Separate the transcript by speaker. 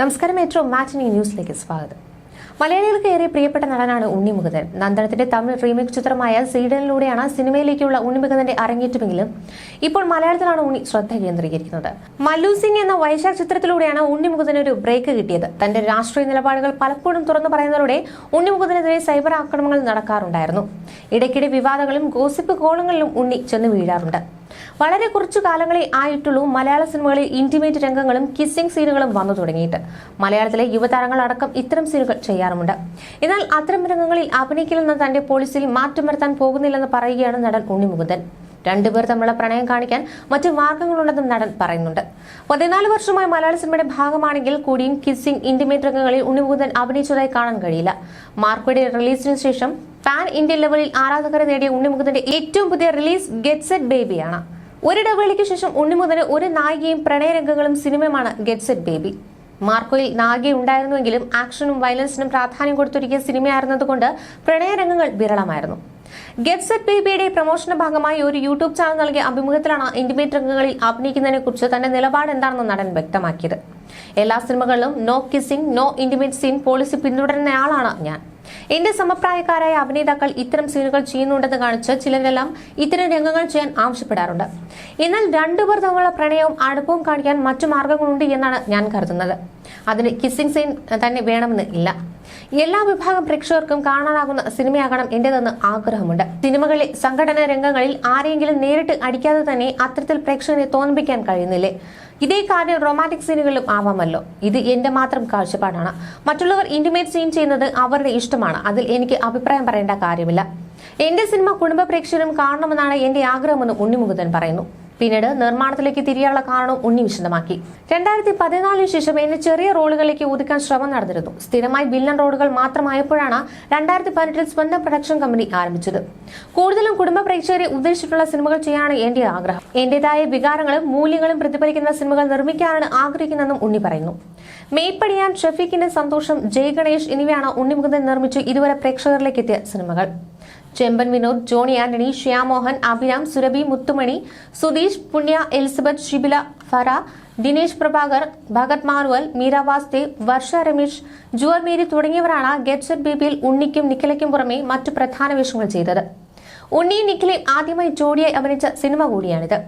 Speaker 1: നമസ്കാരം മെട്രോ മാറ്റിനി ന്യൂസിലേക്ക് സ്വാഗതം. മലയാളികൾക്ക് ഏറെ പ്രിയപ്പെട്ട നടനാണ് ഉണ്ണി മുകുന്ദൻ. നന്ദനത്തിന്റെ തമിഴ് റീമേക്ക് ചിത്രമായ സീഡനിലൂടെയാണ് സിനിമയിലേക്കുള്ള ഉണ്ണി മുകുന്ദന്റെ അരങ്ങേറ്റമെങ്കിലും ഇപ്പോൾ മലയാളത്തിലാണ് ഉണ്ണി ശ്രദ്ധ കേന്ദ്രീകരിക്കുന്നത്. മല്ലു സിംഗ് എന്ന വൈശാഖ് ചിത്രത്തിലൂടെയാണ് ഉണ്ണി മുകുന്ദന് ഒരു ബ്രേക്ക് കിട്ടിയത്. തന്റെ രാഷ്ട്രീയ നിലപാടുകൾ പലപ്പോഴും തുറന്നു പറയുന്നതോടെ ഉണ്ണി മുകുന്ദനെതിരെ സൈബർ ആക്രമണങ്ങൾ നടക്കാറുണ്ടായിരുന്നു. ഇടയ്ക്കിടെ വിവാദങ്ങളും ഗോസിപ്പ് കോളങ്ങളിലും ഉണ്ണി ചെന്ന് വീഴാറുണ്ട്. വളരെ കുറച്ചു കാലങ്ങളെ ആയിട്ടുള്ളൂ മലയാള സിനിമകളിൽ ഇന്റിമേറ്റ് രംഗങ്ങളും കിസ്സിംഗ് സീനുകളും വന്നു തുടങ്ങിയിട്ട്. മലയാളത്തിലെ യുവതാരങ്ങൾ അടക്കം ഇത്തരം സീനുകൾ ചെയ്യാറുമുണ്ട്. എന്നാൽ അത്തരം രംഗങ്ങളിൽ അഭിനയിക്കില്ലെന്ന തന്റെ പോളിസിയിൽ മാറ്റം വരുത്താൻ പോകുന്നില്ലെന്ന് പറയുകയാണ് നടൻ ഉണ്ണിമുകുന്ദൻ. രണ്ടുപേർ തമ്മിലുള്ള പ്രണയം കാണിക്കാൻ മറ്റു മാർഗങ്ങളുണ്ടെന്നും നടൻ പറയുന്നുണ്ട്. പതിനാല് വർഷമായി മലയാള സിനിമയുടെ ഭാഗമാണെങ്കിൽ കൂടിയും കിസ്സിംഗ് ഇന്റിമേറ്റ് രംഗങ്ങളിൽ ഉണ്ണിമുകുന്ദൻ അഭിനയിച്ചതായി കാണാൻ കഴിയില്ല. മാർക്കോയുടെ റിലീസിന് ശേഷം പാൻ ഇന്ത്യൻ ലെവലിൽ ആരാധകരെ നേടിയ ഉണ്ണിമുകുന്ദന്റെ ഏറ്റവും പുതിയ റിലീസ് ഗെറ്റ് സെറ്റ് ബേബിയാണ് ഒരിടവേളയ്ക്ക് ശേഷം ഉണ്ണിമുതന് ഒരു നായികയും പ്രണയരംഗങ്ങളും സിനിമയുമാണ് ഗെറ്റ് സെറ്റ് ബേബി മാർക്കോയിൽ നായിക ഉണ്ടായിരുന്നുവെങ്കിലും ആക്ഷനും വയലൻസിനും പ്രാധാന്യം കൊടുത്തൊരുക്കിയ സിനിമയായിരുന്നതുകൊണ്ട് പ്രണയരംഗങ്ങൾ വിരളമായിരുന്നു. ഗെറ്റ് സെറ്റ് ബേബിയുടെ പ്രമോഷന്റെ ഭാഗമായി ഒരു യൂട്യൂബ് ചാനൽ നൽകിയ അഭിമുഖത്തിലാണ് ഇന്റിമേറ്റ് രംഗങ്ങളിൽ അഭിനയിക്കുന്നതിനെ കുറിച്ച് തന്റെ നിലപാട് എന്താണെന്ന് നടൻ വ്യക്തമാക്കിയത്. എല്ലാ സിനിമകളിലും no kissing no intimate scene policy പിന്തുടരുന്നയാളാണ് ഞാൻ. എന്റെ സമപ്രായക്കാരായ അഭിനേതാക്കൾ ഇത്തരം സീനുകൾ ചെയ്യുന്നുണ്ടെന്ന് കാണിച്ച് ചിലരെല്ലാം ഇത്തരം രംഗങ്ങൾ ചെയ്യാൻ ആവശ്യപ്പെടാറുണ്ട്. എന്നാൽ രണ്ടുപേർ തമ്മിലുള്ള പ്രണയവും അടുപ്പവും കാണിക്കാൻ മറ്റു മാർഗങ്ങളുണ്ട് എന്നാണ് ഞാൻ കരുതുന്നത്. അതിന് കിസ്സിംഗ് സീൻ തന്നെ വേണമെന്ന് ഇല്ല. എല്ലാ വിഭാഗം പ്രേക്ഷകർക്കും കാണാനാകുന്ന സിനിമയാകണം എന്റേതെന്ന് ആഗ്രഹമുണ്ട്. സിനിമകളിലെ സംഘടന രംഗങ്ങളിൽ ആരെങ്കിലും നേരിട്ട് അടിക്കാതെ തന്നെ അത്തരത്തിൽ പ്രേക്ഷകനെ തോന്നിപ്പിക്കാൻ കഴിയുന്നില്ലേ? ഇതേ കാര്യം റൊമാന്റിക് സീനുകളിലും ആവാമല്ലോ. ഇത് എന്റെ മാത്രം കാഴ്ചപ്പാടാണ്. മറ്റുള്ളവർ ഇന്റിമേറ്റ് സീൻ ചെയ്യുന്നത് അവരുടെ ഇഷ്ടമാണ്. അതിൽ എനിക്ക് അഭിപ്രായം പറയേണ്ട കാര്യമില്ല. എന്റെ സിനിമ കുടുംബ പ്രേക്ഷകരും കാണണമെന്നാണ് എന്റെ ആഗ്രഹമെന്ന് ഉണ്ണിമുകുതൻ പറയുന്നു. പിന്നീട് നിർമ്മാണത്തിലേക്ക് തിരിയാനുള്ള കാരണം ഉണ്ണി വിശദമാക്കി. രണ്ടായിരത്തി പതിനാലിന് ശേഷം എന്നെ ചെറിയ റോളുകളിലേക്ക് ഒതുക്കാൻ ശ്രമം നടന്നിരുന്നു. സ്ഥിരമായി വില്ലൻ റോളുകൾ മാത്രമായപ്പോഴാണ് രണ്ടായിരത്തി പതിനെട്ടിൽ സ്വന്തം പ്രൊഡക്ഷൻ കമ്പനി ആരംഭിച്ചത്. കൂടുതലും കുടുംബ പ്രേക്ഷകരെ ഉദ്ദേശിച്ചിട്ടുള്ള സിനിമകൾ ചെയ്യാനാണ് എന്റെ ആഗ്രഹം. എന്റേതായ വികാരങ്ങളും മൂല്യങ്ങളും പ്രതിഫലിക്കുന്ന സിനിമകൾ നിർമ്മിക്കാനാണ് ആഗ്രഹിക്കുന്നതെന്നും ഉണ്ണി പറയുന്നു. മേപ്പടിയാൻ ഷഫീഖിന്റെ സന്തോഷം ജയ് ഗണേഷ് എന്നിവയാണ് ഉണ്ണിമുഖന്ദൻ നിർമ്മിച്ച് ഇതുവരെ പ്രേക്ഷകരിലേക്ക് എത്തിയ സിനിമകൾ. Chemban Vinod Johny Antony Shyamohan Abhiram Surabhi Muthumani Sudheesh Punya Elizabeth Shibila Farah Dinesh Prabhakar Bhagath Marvel Meera Vasudev Varsha Ramesh ജുവർ Mary തുടങ്ങിയവരാണ് ഗെറ്റ്സെറ്റ് ബേബിയിൽ ഉണ്ണിക്കും നിഖിലയ്ക്കും പുറമെ മറ്റു പ്രധാന വേഷങ്ങൾ ചെയ്തത്. ഉണ്ണി നിഖിലെ ആദ്യമായി ജോഡിയായി അഭിനയിച്ച സിനിമ കൂടിയാണിത്.